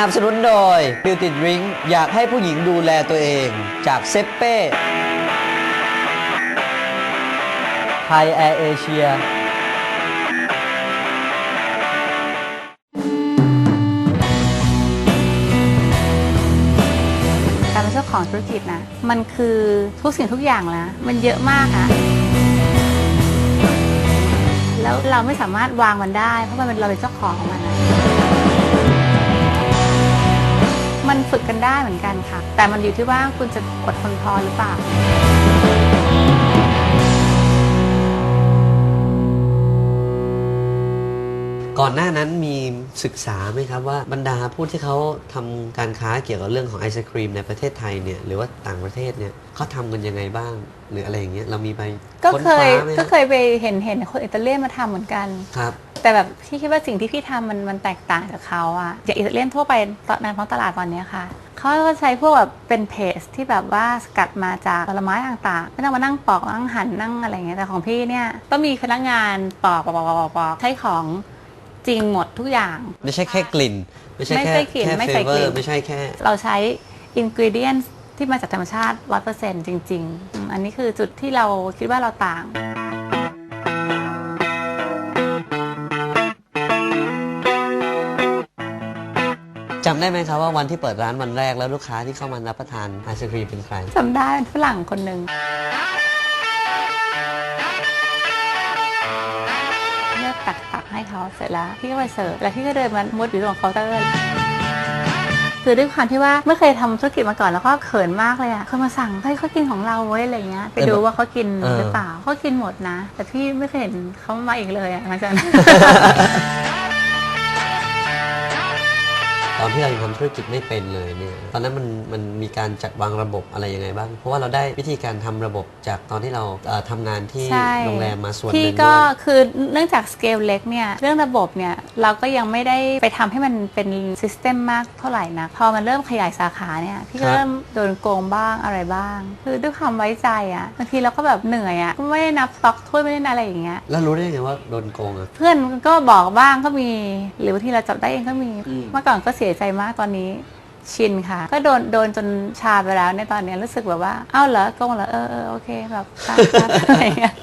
นับสนุนโดย Beauty Drink อยากให้ผู้หญิงดูแลตัวเองจากเซเป้ไทยแอร์เอเชียการเป็นเจ้าของธุรกิจนะ มันคือทุกสิ่งทุกอย่างแล้ว มันเยอะมากอะแล้วเราไม่สามารถวางมันได้ เพราะมันเป็นเราเป็นเจ้าของของมันนะ ฝึกกันได้เหมือนกันค่ะ แต่มันอยู่ที่ว่าคุณจะอดทนพอหรือเปล่า ก่อนหน้านั้นมีศึกษาไหมครับว่าบรรดาผู้ที่เขาทำการค้าเกี่ยวกับเรื่องของไอศครีมในประเทศไทยเนี่ยหรือว่าต่างประเทศเนี่ยเขาทำกันยังไงบ้าง หรืออะไรอย่างเงี้ยเรามีไปก็ค้นเคยว้าไหมก็เคยไปเห็นเห็นคนอิตาเลียนมาทำเหมือนกันครับแต่แบบพี่คิดว่าสิ่งที่พี่ทำมันมันแตกต่างจากเขาอะอย่างอิตาเลียนทั่วไปตอนนั้นท้องตลาดตอนเนี้ยค่ะเขาก็ใช้พวกแบบเป็นเพสที่แบบว่าสกัดมาจากผลไม้ต่างๆไม่ต้องมานั่งปอกนั่งหั่นนั่งอะไรอย่างเงี้ยแต่ของพี่เนี่ยต้องมีพนักงานปอกปอกปอกปอกปอกใช้ของ จริงหมดทุกอย่าง ไม่ใช่แค่กลิ่น ไม่ใช่ไม่แค่ใช่กลิ่นแค่ไม่เฟใส่เวอกลิ่ร์นไม่ใช่แค่ เราใช้อินกิเดียนที่มาจากธรรมชาติ 100%จริง ๆอืมอันนี้คือจุดที่เราคิดว่าเราต่าง จำได้ไหมครับว่าวันที่เปิดร้านวันแรกแล้วลูกค้าที่เข้ามารับประทานไอศครีมเป็นใคร จำได้เป็นฝรั่งคนหนึ่ง ให้เขาเสร็จแล้วพี่ก็ไปเสิร์ฟแล้วพี่ก็เดินมามุดอยู่ตรงเคาน์เตอร์คือด้วยความที่ว่าไม่เคยทำธุรกิจมาก่อนแล้วก็เขินมากเลยอะคนมาสั่งให้เขากินของเราเว้ยอะไรเงี้ยไปดูว่าเขากินเออหรือเปล่าเขากินหมดนะ แต่พี่ไม่เคยเห็นเขามาอีกเลยอะหลังจากนั้นต อนที่เรายังทำธุรกิจไม่เป็นเลยเนี่ยตอนนั้นมันมันมีการจัดวางระบบอะไรยังไงบ้าง เพราะว่าเราได้วิธีการทำระบบจากตอนที่เราเอ่อทำงานที่ใช่ โรงแรมมาส่วนหพี่นึ่งก็ด้วย คือเนื่องจากสเกลเล็กเนี่ยเรื่องระบบเนี่ยเราก็ยังไม่ได้ไปทำให้มันเป็นซิสเต็มมากเท่าไหร่นะพอมันเริ่มขยายสาขาเนี่ยพี่ก็ครับเริ่มโดนโกงบ้างอะไรบ้าง คือด้วยความไว้ใจอะ่ะบางทีเราก็แบบเหนื่อยอะ่ะก็ไม่ได้นับสต็อกถ้วยไม่ได้นับอะไรอย่างเงี้ยแล้วรู้ได้ยังไงว่าโดนโกงอะเพื่อนก็บอกบ้างก็มี หรือบางทีเราจับได้เองก็มีอืมเมื่อก่อนก็เสียใจมากตอนนี้ชินค่ะ ก็โดนโดนจนชาไปแล้วในยตอนเนี้ยรู้สึกแบบว่าอ้าวเหรอโกงเหรอเออเออโอเคแบบตามตามอะไรอย่างเงี้ย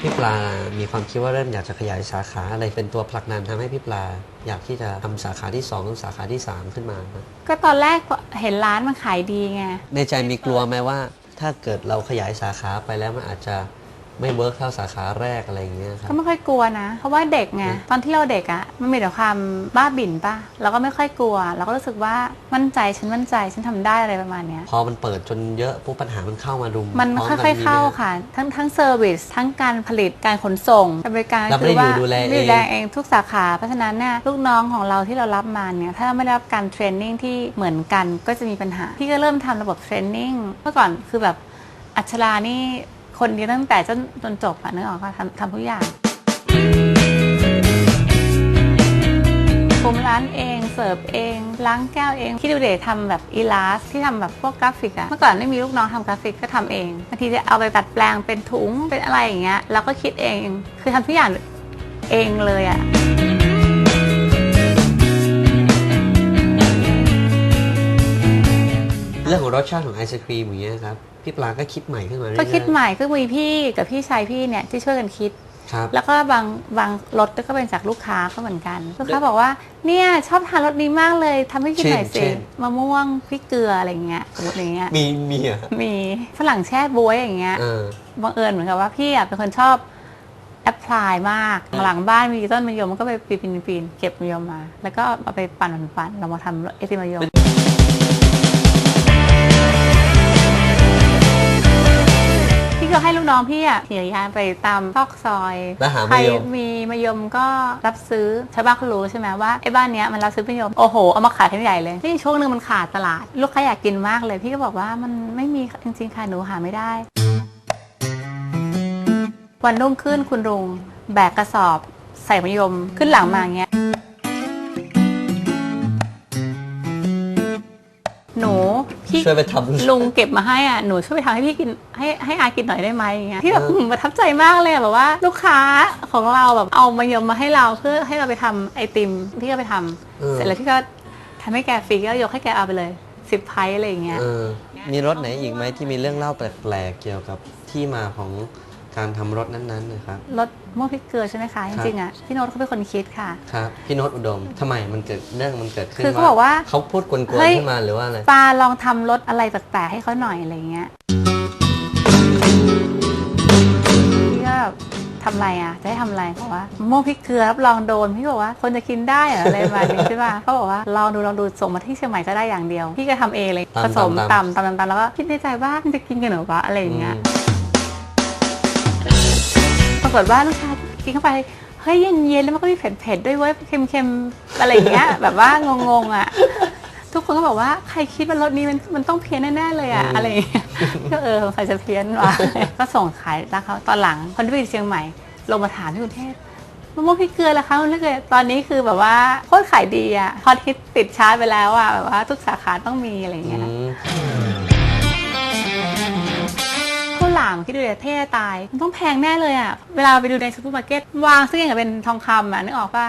พี่ปลา มีความคิดว่าเริ่มอยากจะขยายสาขาอะไรเป็นตัวผลักดันทำให้พี่ปลา อยากที่จะทำสาขาที่2หรือสาขาที่ 3 ขึ้นมาครับก็ตอนแรกเห็นร้านมันขายดีไงในใจมีกลัวไหมว่า ถ้าเกิดเราขยายสาขาไปแล้วมันอาจจะ ไม่เวิร์กเท่าสาขาแรกอะไรอย่างเงี้ยครับ ก็ไม่ค่อยกลัวนะ เพราะว่าเด็กไงตอนที่เราเด็กอะ่ะมันมีแต่ความบ้าบิ่นป่ะเราก็ไม่ค่อยกลัว เราก็รู้สึกว่ามั่นใจฉันมั่นใจฉันทำได้อะไรประมาณเนี้ย พอมันเปิดจนเยอะปุ๊บปัญหามันเข้ามารุมมันพร้ค่กัอยๆไหมเข้าฮะค่ะ ทั้งทั้งเซอร์วิสทั้งการผลิตการขนส่งการบริการเราไม่ได้อยู่ดูแลเองดูแลเองทุกสาขา เพราะฉะนั้นเนี่ยลูกน้องของเราที่เรารับมาเนี่ยถ้าไม่ได้รับการเทรนนิ่งที่เหมือนกันก็จะมีปัญหา พี่ก็เริ่มทำระบบเทรนนิ่งเมื่อก่อนคือแบบอัชรานี่ คนเดียวตั้งแต่จนจนจบอะนึกออกก็ทำทำทุกอย่างคุมร้านเองเสิร์ฟเองล้างแก้วเองคิดดูเดททำแบบอีลาสที่ทำแบบพวกกราฟิกอะเมื่อก่อนไม่มีลูกน้องทำกราฟิกก็ทำเองบางทีจะเอาไปตัดแปลงเป็นถุงเป็นอะไรอย่างเงี้ยเราก็คิดเอง คือทำทุกอย่างเองเลยอะ เรื่องของรสชาติของไอศครีมอย่างเงี้ยครับพี่ปลาก็คิดใหม่ขึ้นมาเรื่อยๆก็คิดใหม่ก็มีพี่กับพี่ชายพี่เนี่ยที่ช่วยกันคิดครับแล้วก็บางบางรสก็เป็นจากลูกค้าก็เหมือนกันลูกค้าบอกว่าเนี่ยชอบทานรสนี้มากเลยทำให้กินหน่อยเช่สินมะม่วงพริกเกลืออะไรอย่างเงี้ยสมมติอย่างเงี้ยมีมีเหรอะมีฝรั่งแช่บวยอย่างเงี้ยเออบังเอิญเหมือนกับว่าพี่อะเป็นคนชอบแอปพลายมากหลังบ้านมีต้นมะยมก็ไปปีนปีนปีนเก็บมะยมมา แล้วก็เอาไปปั่นปั่นปั่นเรามาทำเอติมมะยม พี่ก็ให้ลูกน้องพี่อะขี่ยานไปตามซอกซอยแล้วหามะยม ใครมีมะยมก็รับซื้อชาวบ้านเขารู้ใช่ไหมว่าไอ้บ้านเนี้ยมันรับซื้อมะยมโอ้โหเอามาขายทั้งใหญ่เลยที่ช่วงหนึงมันขาดตลาด ลูกค้าอยากกินมากเลย พี่ก็บอกว่ามันไม่มีจริงๆค่ะหนูหาไม่ได้ วันรุ่งขึ้นคุณลุงแบกกระสอบใส่มะยมขึ้นหลังมาอย่างเงี้ย ช่วยไปทำลุงเก็บมาให้อะหนูช่วยไปทำให้พี่กินให้ให้อากินหน่อยได้ไหมอย่างเงี้ยพี่แบบเออประทับใจมากเลยอะแบบว่าลูกค้าของเราแบบเอามายมมาให้เราเพื่อให้เราไปทำไอติมพี่ก็ไปทำเออเสร็จแล้วพี่ก็ทำให้แกฟรีก็ยกให้แกเอาไปเลยสิบไพอะไรอย่างเงี้ยเออมีรถไหนอีกไหมที่มีเรื่องเล่าแปลกๆเกี่ยวกับที่มาของ การทำรถนั้นๆนะครับ รสม่วงพริกเกลือใช่ไหมคะ จริงๆอะพี่โน้ตเขาเป็นคนคิดค่ะ ครับพี่โน้ตอุดมทำไมมันเกิดเรื่องมันเกิดขึ้นคือเขาบอกว่าเขาพูดกวนเฮ้ย ๆขึ้นมาหรือว่าอะไรปาลองทำรสอะไรแปลกๆให้เขาหน่อยอะไรเงี้ยพี่ก็แบบทำอะไรอะ จะให้ทำอะไรบอกว่ามะม่วงพริกเกลือรับรองโดนพี่บอกว่าคนจะกินได้เหรออะไรประมาณนี้ใช่ป่ะเขาบอกว่าลองดูลองดูส่งมาที่เชียงใหม่ก็ได้อย่างเดียว พี่ก็ทำเองเลยตำผสมตำตำ ตำตำตำแล้วก็คิดในใจว่ามันจะกินกันเหรอวะอะไรอย่างเงี้ยปรากฏว่าลูกชายกินเข้าไปเฮ้ยเย็นๆแล้วมันก็มีเผ็ดๆด้วยเว้ยเค็มๆอะไรอย่างเงี้ย แบบว่างงๆอะทุกคนก็บอกว่าใครคิดว่ารสนี้มันมันต้องเพี้ยนแน่ๆเลยอะอืมอะไรอย่างเงี้ยก็เออสงสัยจะเพี้ยนว่ะก็ส่งขายร้านเขาตอนหลังคนที่ไปเชียงใหม่ ลงมาถามที่กรุงเทพมะม่วงพริกเกลือละคะมันเกลือตอนนี้คือแบบว่าโคตรขายดีอะพอทิตติดชาร์จไปแล้วอะแบบว่าทุกสาขาต้องมีอะไรอย่างอืเงี้ยามคิดดูเลยเท่ตาย มันต้องแพงแน่เลยอะ เวลาไปดูในซูเปอร์มาร์เก็ตวางซึ่งอย่างกับเป็นทองคำอะนึกออกปะ